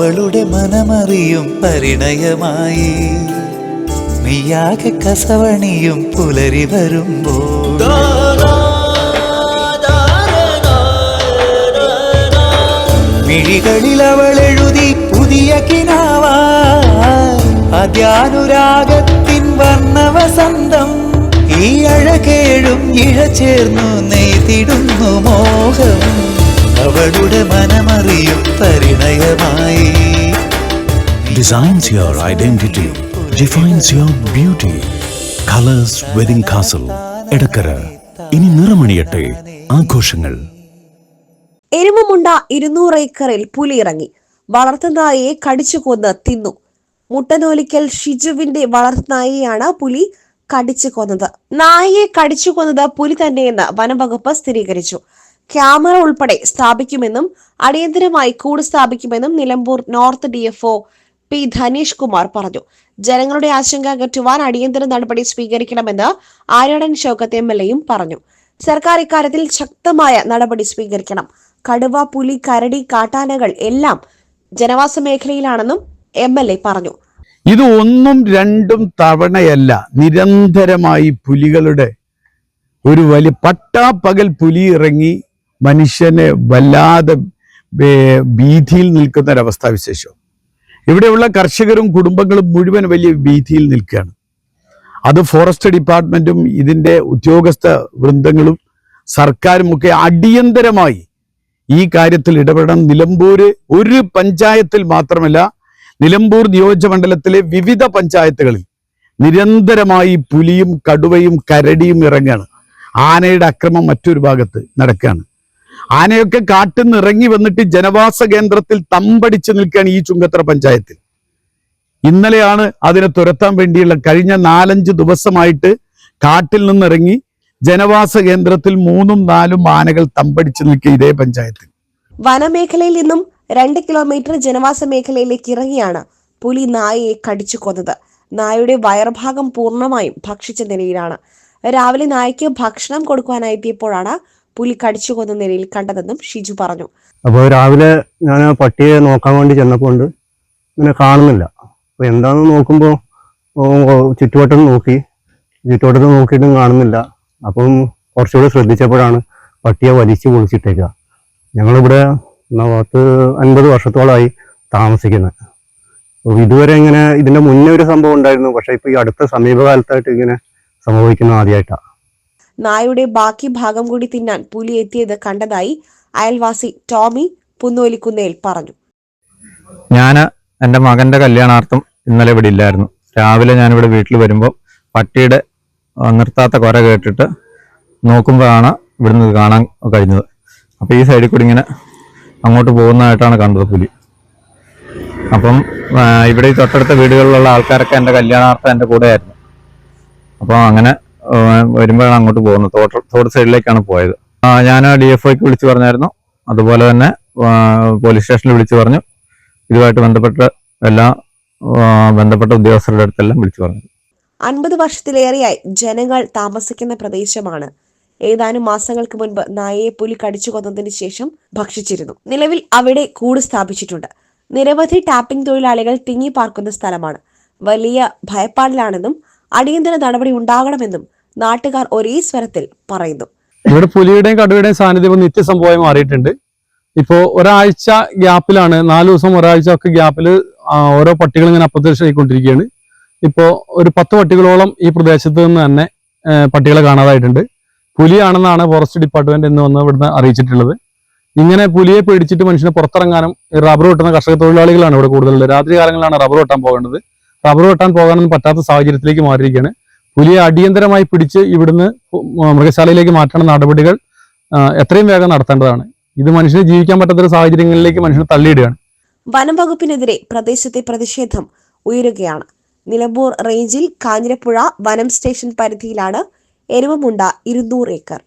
അവളുടെ മനമറിയും പരിണയമായി. നീയാകെ കസവണിയും പുലരി വരുമ്പോൾ. മിഴികളിൽ അവൾ എഴുതി പുതിയ കിനാവാ അധ്യാനുരാഗത്തിൻ വർണവസന്തം ഈ അഴകേഴും ഇഴ ചേർന്നു നെയ്തിടുന്നു മോഹം. അവളുടെ മനമറിയും പരിണയമായി. Designs your identity defines your beauty colours wedding castle Edakkara. ഇനി നിറമണിയട്ടെ ആഘോഷങ്ങൾ. എരുമമുണ്ട ഇരുന്നൂറ് ഏക്കറിൽ പുലിയിറങ്ങി. വളർത്തുനായയെ കടിച്ചു കൊന്ന് തിന്നു. മുട്ടനോലിക്കൽ ഷിജുവിന്റെ വളർത്തുനായയാണ് പുലി കടിച്ചു കൊന്നത്. നായയെ കടിച്ചു കൊന്നത് പുലി തന്നെയെന്ന് വനംവകുപ്പ് സ്ഥിരീകരിച്ചു. ക്യാമറ ഉൾപ്പെടെ സ്ഥാപിക്കുമെന്നും അടിയന്തരമായി കൂട് സ്ഥാപിക്കുമെന്നും Nilambur north D DFO P Dhanish Kumar പറഞ്ഞു. ജനങ്ങളുടെ ആശങ്ക അകറ്റുവാൻ അടിയന്തര നടപടി സ്വീകരിക്കണമെന്ന് ആര്യടൻ ഷൗക്കത്ത് എം എൽ എയും പറഞ്ഞു. സർക്കാർ ഇക്കാര്യത്തിൽ ശക്തമായ നടപടി സ്വീകരിക്കണം. കടുവ പുലി കരടി കാട്ടാനകൾ എല്ലാം ജനവാസ മേഖലയിലാണെന്നും എം എൽ എ പറഞ്ഞു. ഇത് ഒന്നും രണ്ടും തവണയല്ല. നിരന്തരമായി പുലികളുടെ ഒരു വലിയ പട്ടാപ്പകൽ പുലി ഇറങ്ങി മനുഷ്യനെ വല്ലാതെ ഭീതിയിൽ നിൽക്കുന്ന ഒരവസ്ഥാ വിശേഷം. ഇവിടെയുള്ള കർഷകരും കുടുംബങ്ങളും മുഴുവൻ വലിയ ഭീതിയിൽ നിൽക്കുകയാണ്. അത് ഫോറസ്റ്റ് ഡിപ്പാർട്ട്മെന്റും ഇതിന്റെ ഉദ്യോഗസ്ഥ വൃന്ദങ്ങളും സർക്കാരും ഒക്കെ അടിയന്തരമായി ഈ കാര്യത്തിൽ ഇടപെടണം. നിലമ്പൂർ ഒരു പഞ്ചായത്തിൽ മാത്രമല്ല നിലമ്പൂർ നിയോജകമണ്ഡലത്തിലെ വിവിധ പഞ്ചായത്തുകളിൽ നിരന്തരമായി പുലിയും കടുവയും കരടിയും ഇറങ്ങുകയാണ് ആനയുടെ അക്രമം മറ്റൊരു ഭാഗത്ത് നടക്കുകയാണ്. ആനയൊക്കെ കാട്ടിൽ നിന്ന് ഇറങ്ങി വന്നിട്ട് ജനവാസ കേന്ദ്രത്തിൽ തമ്പടിച്ച് നിൽക്കുകയാണ് ഈ ചുങ്കത്തറ പഞ്ചായത്തിൽ. ഇന്നലെയാണ് അതിനെ തുരത്താൻ വേണ്ടിയുള്ള കഴിഞ്ഞ നാലഞ്ച് ദിവസമായിട്ട് കാട്ടിൽ നിന്നിറങ്ങി ജനവാസ കേന്ദ്രത്തിൽ മൂന്നും നാലും ആനകൾ തമ്പടിച്ച് നിൽക്കുക ഇതേ പഞ്ചായത്തിൽ. വനമേഖലയിൽ നിന്നും രണ്ട് കിലോമീറ്റർ ജനവാസ മേഖലയിലേക്ക് ഇറങ്ങിയാണ് പുലി നായയെ കടിച്ചു കൊന്നത്. നായയുടെ വയർഭാഗം പൂർണമായും ഭക്ഷിച്ച നിലയിലാണ്. രാവിലെ നായയ്ക്ക് ഭക്ഷണം കൊടുക്കുവാനായി എത്തിയപ്പോഴാണ് പുലി കടിച്ചു കൊന്ന നിലയിൽ കണ്ടതെന്നും ഷിജു പറഞ്ഞു. അപ്പോൾ രാവിലെ ഞാൻ പട്ടിയെ നോക്കാൻ വേണ്ടി ചെന്നപ്പോൾ ഇങ്ങനെ കാണുന്നില്ല. അപ്പോൾ എന്താണെന്ന് നോക്കുമ്പോൾ ചുറ്റുവട്ടം നോക്കി. ചുറ്റുവട്ടത്ത് നോക്കിയിട്ടും കാണുന്നില്ല. അപ്പം കുറച്ചുകൂടി ശ്രദ്ധിച്ചപ്പോഴാണ് പട്ടിയെ വലിച്ചു പൊളിച്ചിട്ടേക്കുക. ഞങ്ങളിവിടെ പത്ത് അൻപത് വർഷത്തോളമായി താമസിക്കുന്നത്. അപ്പോൾ ഇതുവരെ ഇങ്ങനെ ഇതിന്റെ മുന്നേ ഒരു സംഭവം ഉണ്ടായിരുന്നു. പക്ഷേ ഇപ്പോൾ ഈ അടുത്ത സമീപകാലത്തായിട്ട് ഇങ്ങനെ സംഭവിക്കുന്നത് ആദ്യമായിട്ടാണ്. നായയുടെ ബാക്കി ഭാഗം കൂടി തിന്നാൻ പുലി എത്തിയത് കണ്ടതായി അയൽവാസി ടോമി പുന്നോലിക്കുന്നേൽ പറഞ്ഞു. ഞാൻ എന്റെ മകന്റെ കല്യാണാർത്ഥം ഇന്നലെ ഇവിടെ ഇല്ലായിരുന്നു. രാവിലെ ഞാനിവിടെ വീട്ടിൽ വരുമ്പോൾ പട്ടിയുടെ നിർത്താത്ത കുര കേട്ടിട്ട് നോക്കുമ്പോഴാണ് ഇവിടുന്ന് കാണാൻ കഴിഞ്ഞത്. അപ്പോൾ ഈ സൈഡിൽ കൂടി ഇങ്ങനെ അങ്ങോട്ട് പോകുന്നതായിട്ടാണ് കണ്ടത് പുലി. അപ്പം ഇവിടെ ഈ തൊട്ടടുത്ത വീടുകളിലുള്ള ആൾക്കാരൊക്കെ എന്റെ കല്യാണാർത്ഥം എന്റെ കൂടെയായിരുന്നു. അപ്പോൾ അങ്ങനെ വരുമ്പോഴാണ് അങ്ങോട്ട് പോകുന്നത്. തോട്ട് തോട് സൈഡിലേക്കാണ് പോയത്. ഞാൻ ഡി എഫ് ഐക്ക് വിളിച്ചു പറഞ്ഞായിരുന്നു. അതുപോലെ തന്നെ പോലീസ് സ്റ്റേഷനിൽ വിളിച്ചു പറഞ്ഞു. ഇതുമായിട്ട് ബന്ധപ്പെട്ട എല്ലാ ബന്ധപ്പെട്ട ഉദ്യോഗസ്ഥരുടെ അടുത്തെല്ലാം വിളിച്ചു പറഞ്ഞു. അൻപത് വർഷത്തിലേറെയായി ജനങ്ങൾ താമസിക്കുന്ന പ്രദേശമാണ്. ഏതാനും മാസങ്ങൾക്ക് മുൻപ് നായയെ പുലി കടിച്ചു കൊന്നതിന് ശേഷം ഭക്ഷിച്ചിരുന്നു. നിലവിൽ അവിടെ കൂട് സ്ഥാപിച്ചിട്ടുണ്ട്. നിരവധി ടാപ്പിംഗ് തൊഴിലാളികൾ തിങ്ങി പാർക്കുന്ന സ്ഥലമാണ്. വലിയ ഭയപ്പാടിലാണെന്നും അടിയന്തര നടപടി ഉണ്ടാകണമെന്നും നാട്ടുകാർ ഒരേ സ്വരത്തിൽ പറയുന്നു. ഇവിടെ പുലിയുടെയും കടുവയുടെയും സാന്നിധ്യം നിത്യസംഭവമായി മാറിയിട്ടുണ്ട്. ഇപ്പോ ഒരാഴ്ച ഗ്യാപ്പിലാണ് നാല് ദിവസം ഒരാഴ്ച ഒക്കെ ഗ്യാപ്പിൽ ഓരോ പട്ടികൾ ഇങ്ങനെ അപ്രത്യക്ഷമായിക്കൊണ്ടിരിക്കുകയാണ് ഇപ്പോ ഒരു പത്ത് പട്ടികളോളം ഈ പ്രദേശത്ത് നിന്ന് തന്നെ പട്ടികളെ കാണാതായിട്ടുണ്ട്. പുലിയാണെന്നാണ് ഫോറസ്റ്റ് ഡിപ്പാർട്ട്മെന്റ് ഇന്ന് വന്ന് ഇവിടുന്ന് അറിയിച്ചിട്ടുള്ളത്. ഇങ്ങനെ പുലിയെ പേടിച്ചിട്ട് മനുഷ്യനെ പുറത്തിറങ്ങാനും റബ്ബർ വെട്ടുന്ന കർഷക തൊഴിലാളികളാണ് ഇവിടെ കൂടുതലുള്ളത്. രാത്രി കാലങ്ങളിലാണ് റബ്ബർ വെട്ടാൻ പോകേണ്ടത്. റബ്ബർ വെട്ടാൻ പോകാനൊന്നും പറ്റാത്ത സാഹചര്യത്തിലേക്ക് മാറിയിരിക്കുകയാണ്. പുലിയെ അടിയന്തരമായി പിടിച്ച് ഇവിടുന്ന് മൃഗശാലയിലേക്ക് മാറ്റണ നടപടികൾ എത്രയും വേഗം നടത്തേണ്ടതാണ്. ഇത് മനുഷ്യന് ജീവിക്കാൻ പറ്റാത്ത ഒരു സാഹചര്യങ്ങളിലേക്ക് മനുഷ്യനെ തള്ളിയിടുകയാണ്. വനം വകുപ്പിനെതിരെ പ്രദേശത്തെ പ്രതിഷേധം ഉയരുകയാണ്. നിലമ്പൂർ റേഞ്ചിൽ കാഞ്ഞിരപ്പുഴ വനം സ്റ്റേഷൻ പരിധിയിലാണ് എരുവമുണ്ട ഇരുന്നൂറ് ഏക്കർ.